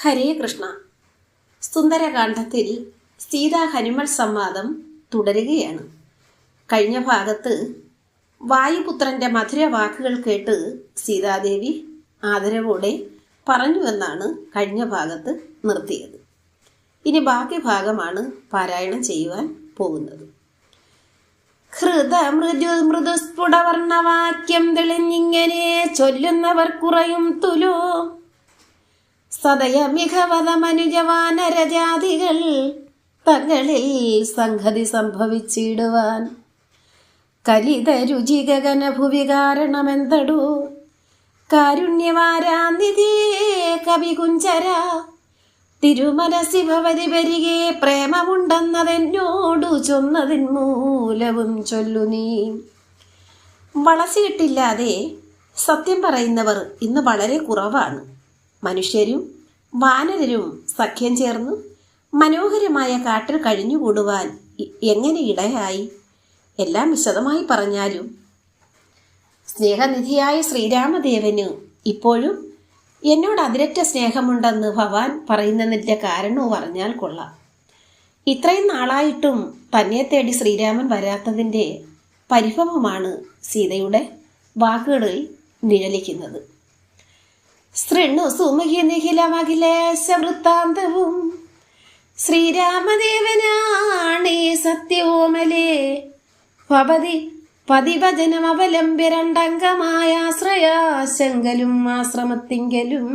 ഹരേ കൃഷ്ണ. സുന്ദരകാന്ഡത്തിൽ സീതാ ഹനുമൽ സംവാദം തുടരുകയാണ്. കഴിഞ്ഞ ഭാഗത്ത് വായുപുത്രന്റെ മധുര വാക്കുകൾ കേട്ട് സീതാദേവി ആദരവോടെ പറഞ്ഞുവെന്നാണ് കഴിഞ്ഞ ഭാഗത്ത് നിർത്തിയത്. ഇനി ബാക്കി ഭാഗമാണ് പാരായണം ചെയ്യുവാൻ പോകുന്നത്. ഹൃദ മൃദു മൃദുസ്ഫുടവർണവാക്യം തെളിഞ്ഞിങ്ങനെ ചൊല്ലുന്നവർ കുറയും തുലോ. സദയമികവത മനുജവാനരജാതികൾ തങ്ങളിൽ സംഗതി സംഭവിച്ചിടുവാൻ. കലിത രുചികന ഭുവി കാരണമെന്തടു? കാരുണ്യവാരാനിധി കവികുഞ്ചര തിരുമനസി ഭവതി വരികെ പ്രേമമുണ്ടെന്നതെന്നോടു ചൊന്നതിൻ മൂലവും ചൊല്ലു നീ. വളസിയിട്ടില്ലാതെ സത്യം പറയുന്നവർ ഇന്ന് വളരെ കുറവാണ്. മനുഷ്യരും വാനരരും സഖ്യം ചേർന്ന് മനോഹരമായ കാട്ടിൽ കഴിഞ്ഞുകൂടുവാൻ എങ്ങനെ ഇടയായി? എല്ലാം വിശദമായി പറഞ്ഞാലും. സ്നേഹനിധിയായ ശ്രീരാമദേവന് ഇപ്പോഴും എന്നോട് അതിരറ്റ സ്നേഹമുണ്ടെന്ന് ഭവാൻ പറയുന്നതിന്റെ കാരണവും അറിഞ്ഞാൽ കൊള്ളാം. ഇത്രയും നാളായിട്ടും തന്നെ തേടി ശ്രീരാമൻ വരാത്തതിന്റെ പരിഭവമാണ് സീതയുടെ വാക്കുകളിൽ നിഴലിക്കുന്നത്. ശൃണു സുമുഖി നിഖിലമഖിലേശ വൃത്താന്തവും ശ്രീരാമദേവനാണേ സത്യോമലേ. രണ്ടംഗമായ ആശ്രയാശങ്കലും ആശ്രമത്തിങ്കലും.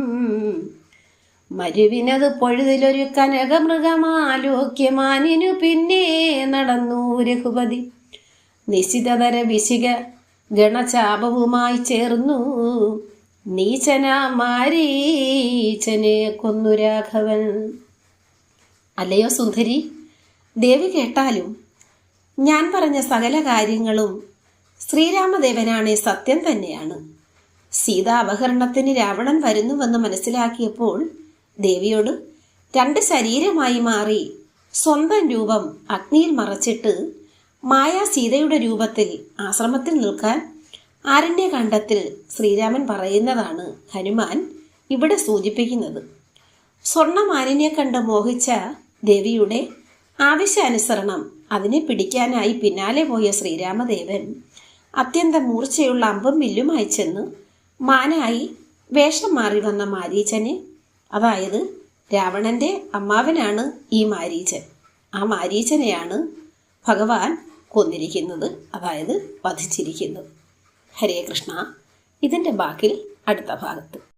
മരുവിനത് പൊഴുതിലൊരു കനകമൃഗമാലോക്യമാനിനു പിന്നെ നടന്നു രഘുപതി. നിശിതതര വിശിക ഗണചാപവുമായി ചേർന്നു. നീചന മാരീചനെ കൊന്നു രാഘവൻ. അല്ലയോ സുന്ദരി ദേവി കേട്ടാലും ഞാൻ പറഞ്ഞ സകല കാര്യങ്ങളും ശ്രീരാമദേവനാണ് സത്യം തന്നെയാണ്. സീതാ അപഹരണത്തിന് രാവണൻ വരുന്നുവെന്ന് മനസ്സിലാക്കിയപ്പോൾ ദേവിയോട് രണ്ട് ശരീരമായി മാറി സ്വന്തം രൂപം അഗ്നിയിൽ മറച്ചിട്ട് മായാ സീതയുടെ രൂപത്തിൽ ആശ്രമത്തിൽ നിൽക്കാൻ ആരണ്യ കണ്ടത്തിൽ ശ്രീരാമൻ പറയുന്നതാണ് ഹനുമാൻ ഇവിടെ സൂചിപ്പിക്കുന്നത്. സ്വർണമാലിന്യെ കണ്ട് മോഹിച്ച ദേവിയുടെ ആവശ്യാനുസരണം അതിനെ പിടിക്കാനായി പിന്നാലെ പോയ ശ്രീരാമദേവൻ അത്യന്തം മൂർച്ചയുള്ള അമ്പും വില്ലുമായി ചെന്ന് മാനായി വേഷം മാറി വന്ന മാരീച്ചനെ അതായത് രാവണന്റെ അമ്മാവനാണ് ഈ മാരീച്ചൻ ആ മാരീച്ചനെയാണ് ഭഗവാൻ കൊന്നിരിക്കുന്നത് അതായത് വധിച്ചിരിക്കുന്നത്. ഹരേ കൃഷ്ണ. ഇതിന്റെ ബാക്കിൽ അടുത്ത ഭാഗത്ത്.